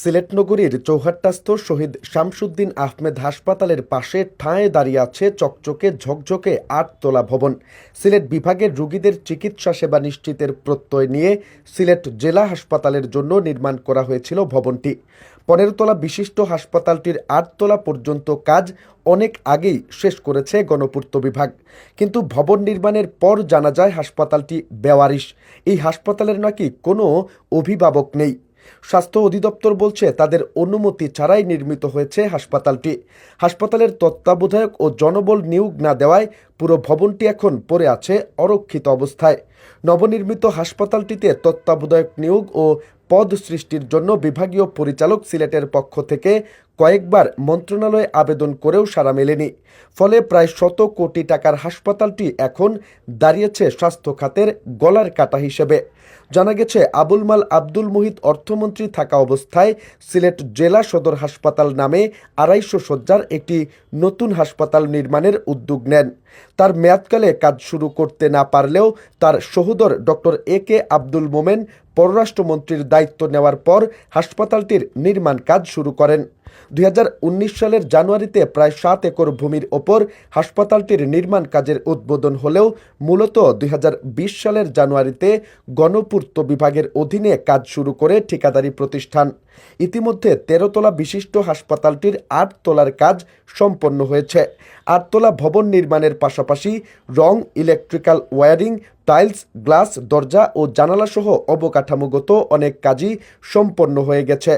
সিলেট নগরীর চৌহাট্টাস্থ শহীদ শামসুদ্দিন আহমেদ হাসপাতালের পাশে ঠাঁয়ে দাঁড়িয়ে আছে চকচকে ঝকঝকে আটতলা ভবন। সিলেট বিভাগের রোগীদের চিকিৎসা সেবা নিশ্চিতের প্রত্যয় নিয়ে সিলেট জেলা হাসপাতালের জন্য নির্মাণ করা হয়েছিল ভবনটি। পনেরোতলা বিশিষ্ট হাসপাতালটির আটতলা পর্যন্ত কাজ অনেক আগেই শেষ করেছে গণপূর্ত বিভাগ। কিন্তু ভবন নির্মাণের পর জানা যায়, হাসপাতালটি বেওয়ারিশ। এই হাসপাতালের নাকি কোনো অভিভাবক নেই। স্বাস্থ্য অধিদপ্তর বলছে তাদের অনুমতি ছাড়াই নির্মিত হয়েছে হাসপাতালটি। হাসপাতালের তত্ত্বাবধায়ক ও জনবল নিয়োগ না দেওয়ায় পুরো ভবনটি এখন পড়ে আছে অরক্ষিত অবস্থায়। নবনির্মিত হাসপাতালটিতে তত্ত্বাবধায়ক নিয়োগ ও পদ সৃষ্টির জন্য বিভাগীয় পরিচালক সিলেটের পক্ষ থেকে কয়েকবার মন্ত্রণালয়ে আবেদন করেও সাড়া মেলেনি। ফলে প্রায় শত কোটি টাকার হাসপাতালটি এখন দাঁড়িয়েছে স্বাস্থ্য খাতের গলার কাটা হিসেবে। জানা গেছে, আবুল মাল আব্দুল মুহিত অর্থমন্ত্রী থাকা অবস্থায় সিলেট জেলা সদর হাসপাতাল নামে আড়াইশো শয্যার একটি নতুন হাসপাতাল নির্মাণের উদ্যোগ নেন। তার মেয়াদকালে কাজ শুরু করতে না পারলেও তার সহোদর ডক্টর এ কে আব্দুল মোমেন পররাষ্ট্রমন্ত্রীর দায়িত্ব নেওয়ার পর হাসপাতালটির নির্মাণ কাজ শুরু করেন। দু হাজার উনিশ সালের জানুয়ারিতে প্রায় সাত একর ভূমির ওপর হাসপাতালটির নির্মাণ কাজের উদ্বোধন হলেও মূলত দুই হাজার বিশ সালের জানুয়ারিতে গণপূর্ত বিভাগের অধীনে কাজ শুরু করে ঠিকাদারি প্রতিষ্ঠান। ইতিমধ্যে তেরোতলা বিশিষ্ট হাসপাতালটির আট তলার কাজ সম্পন্ন হয়েছে। আটতলা ভবন নির্মাণের পাশাপাশি রং, ইলেকট্রিক্যাল ওয়্যারিং টাইলস গ্লাস দরজা ও জানালাসহ অবকাঠামোগত অনেক কাজই সম্পন্ন হয়ে গেছে।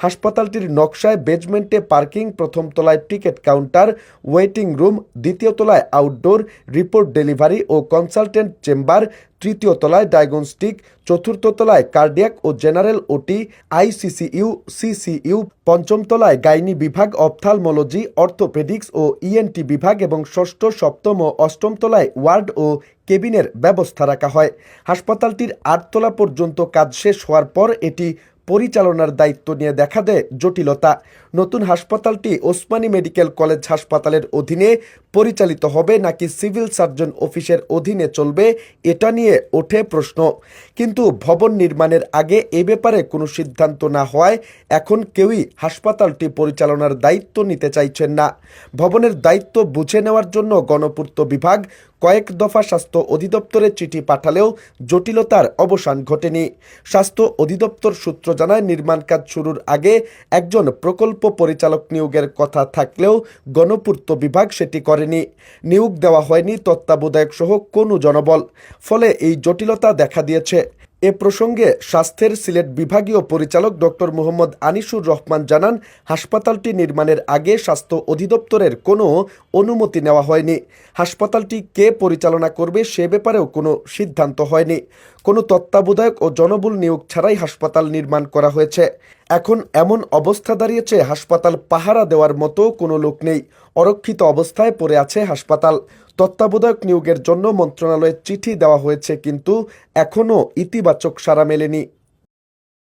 হাসপাতালটির নকশায় বেজমেন্টে পার্কিং, প্রথম তলায় টিকিট কাউন্টার, ওয়েটিং রুম, দ্বিতীয় তলায় আউটডোর, রিপোর্ট ডেলিভারি ও কনসালটেন্ট চেম্বার, তৃতীয় তলায় ডায়াগনস্টিক চতুর্থ তলায় কার্ডিয়াক ও জেনারেল ওটি, আইসিসিইউ, সিসিইউ, পঞ্চম তলায় গাইনি বিভাগ, অপথালমোলজি, অর্থোপেডিক্স ও ইএনটি বিভাগ এবং ষষ্ঠ, সপ্তম ও অষ্টম তলায় ওয়ার্ড ও কেবিনের ব্যবস্থা রাখা হয়। হাসপাতালটির আটতলা পর্যন্ত কাজ শেষ হওয়ার পর এটি পরিচালনার দায়িত্ব নিয়ে দেখা দেয় জটিলতা। নতুন হাসপাতালটি ওসমানী মেডিকেল কলেজ হাসপাতালের অধীনে পরিচালিত হবে নাকি সিভিল সার্জন অফিসের অধীনে চলবে, এটা নিয়ে ওঠে প্রশ্ন। কিন্তু ভবন নির্মাণের আগে এ ব্যাপারে কোনো সিদ্ধান্ত না হওয়ায় এখন কেউই হাসপাতালটি পরিচালনার দায়িত্ব নিতে চাইছেন না। ভবনের দায়িত্ব বুঝে নেওয়ার জন্য গণপূর্ত বিভাগ কয়েক দফা স্বাস্থ্য অধিদপ্তরে চিঠি পাঠালেও জটিলতার অবসান ঘটেনি। স্বাস্থ্য অধিদপ্তর সূত্র জানায়, নির্মাণ কাজ শুরুর আগে একজন প্রকল্প পরিচালক নিয়োগের কথা থাকলেও গণপূর্ত বিভাগ সেটি করেনি। নিয়োগ দেওয়া হয়নি তত্ত্বাবধায়ক সহ কোনো জনবল। ফলে এই জটিলতা দেখা দিয়েছে। এ প্রসঙ্গে স্বাস্থ্যের সিলেট বিভাগীয় পরিচালক ডক্টর মোহাম্মদ আনিসুর রহমান জানান, হাসপাতালটি নির্মাণের আগে স্বাস্থ্য অধিদপ্তরের কোনো অনুমতি নেওয়া হয়নি। হাসপাতালটি কে পরিচালনা করবে সে ব্যাপারেও কোনো সিদ্ধান্ত হয়নি। কোনো তত্ত্বাবধায়ক ও জনবল নিয়োগ ছাড়াই হাসপাতাল নির্মাণ করা হয়েছে। এখন এমন অবস্থা দাঁড়িয়েছে, হাসপাতাল পাহারা দেওয়ার মতো কোনো লোক নেই। অরক্ষিত অবস্থায় পড়ে আছে হাসপাতাল। তত্ত্বাবধায়ক নিয়োগের জন্য মন্ত্রণালয়ে চিঠি দেওয়া হয়েছে, কিন্তু এখনও ইতিবাচক সারা মেলেনি।